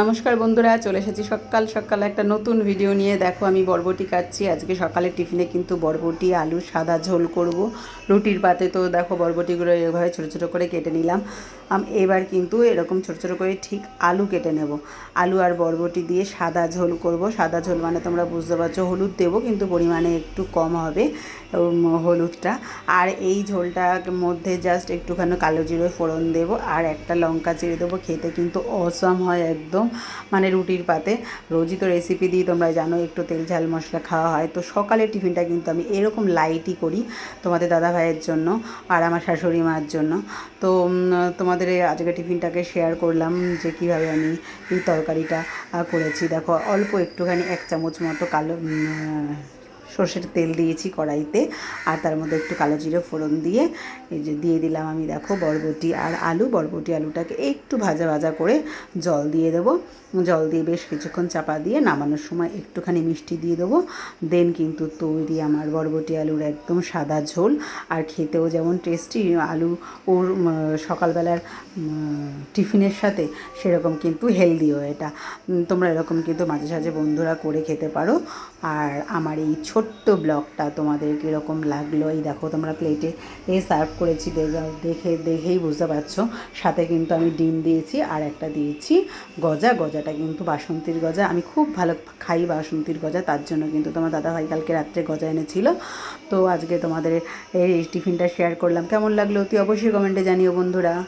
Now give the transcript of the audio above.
নমস্কার বন্ধুরা, চলে এসেছি সকাল সকাল একটা নতুন ভিডিও নিয়ে। দেখো, আমি বরবটি কাটছি আজকে সকালে টিফিনে কিন্তু বরবটি, আলু, সাদা ঝোল করব। রুটির পাতে তো দেখো, বরবটিগুলো এভাবে ছোটো ছোটো করে কেটে নিলাম। এবার কিন্তু এরকম ছোটো ছোটো করে ঠিক আলু কেটে নেব। আলু আর বরবটি দিয়ে সাদা ঝোল করব। সাদা ঝোল মানে তোমরা বুঝতে পারছ, হলুদ দেবো, কিন্তু পরিমাণে একটু কম হবে হলুদটা। আর এই ঝোলটার মধ্যে জাস্ট একটুখানি কালো জিরে ফোড়ন দেবো, আর একটা লঙ্কা চিড়ে দেবো। খেতে কিন্তু অসম হয় একদম। মানে রুটির পাতে। রোজই তো রেসিপি দিই, তোমরা জানো একটু তেল ঝাল মশলা খাওয়া হয়। তো সকালের টিফিনটা কিন্তু আমি এরকম লাইটই করি তোমাদের দাদা ভাইয়ের জন্য আর আমার শাশুড়ি মার জন্য। তো তোমাদের আজকে টিফিনটাকে শেয়ার করলাম যে কীভাবে আমি এই তরকারিটা করেছি। দেখো, অল্প একটুখানি এক চামচ মতো কালো সর্ষের তেল দিয়েছি কড়াইতে, আর তার মধ্যে একটু কালো জিরে ফোড়ন দিয়ে, এই যে দিয়ে দিলাম আমি দেখো বরবটি আর আলু। বরবটি আলুটাকে একটু ভাজা ভাজা করে জল দিয়ে দেবো। জল দিয়ে বেশ কিছুক্ষণ চাপা দিয়ে নামানোর সময় একটুখানি মিষ্টি দিয়ে দেবো। দেন কিন্তু তৈরি আমার বরবটি আলুর একদম সাদা ঝোল, আর খেতেও যেমন টেস্টি আলু ওর সকালবেলার টিফিনের সাথে সেরকম কিন্তু হেলদিও এটা। তোমরা এরকম কিন্তু মাঝে সাঝে বন্ধুরা করে খেতে পারো। আর আমার এই ছোট্ট ব্লগটা তোমাদের কীরকম লাগল? এই দেখো, তোমরা প্লেটে এ সার্ভ করেছি, দেখে- দেখে, দেখেই বুঝতে পারছ। সাথে কিন্তু আমি ডিম দিয়েছি আর একটা দিয়েছি গজা। গজাটা কিন্তু বাসন্তীর গজা। আমি খুব ভালো খাই বাসন্তীর গজা, তার জন্য কিন্তু তোমার দাদাভাই কালকে রাত্রে গজা এনেছিল। তো আজকে তোমাদের এই টিফিনটা শেয়ার করলাম। কেমন লাগল তুই অবশ্যই কমেন্টে জানিও বন্ধুরা।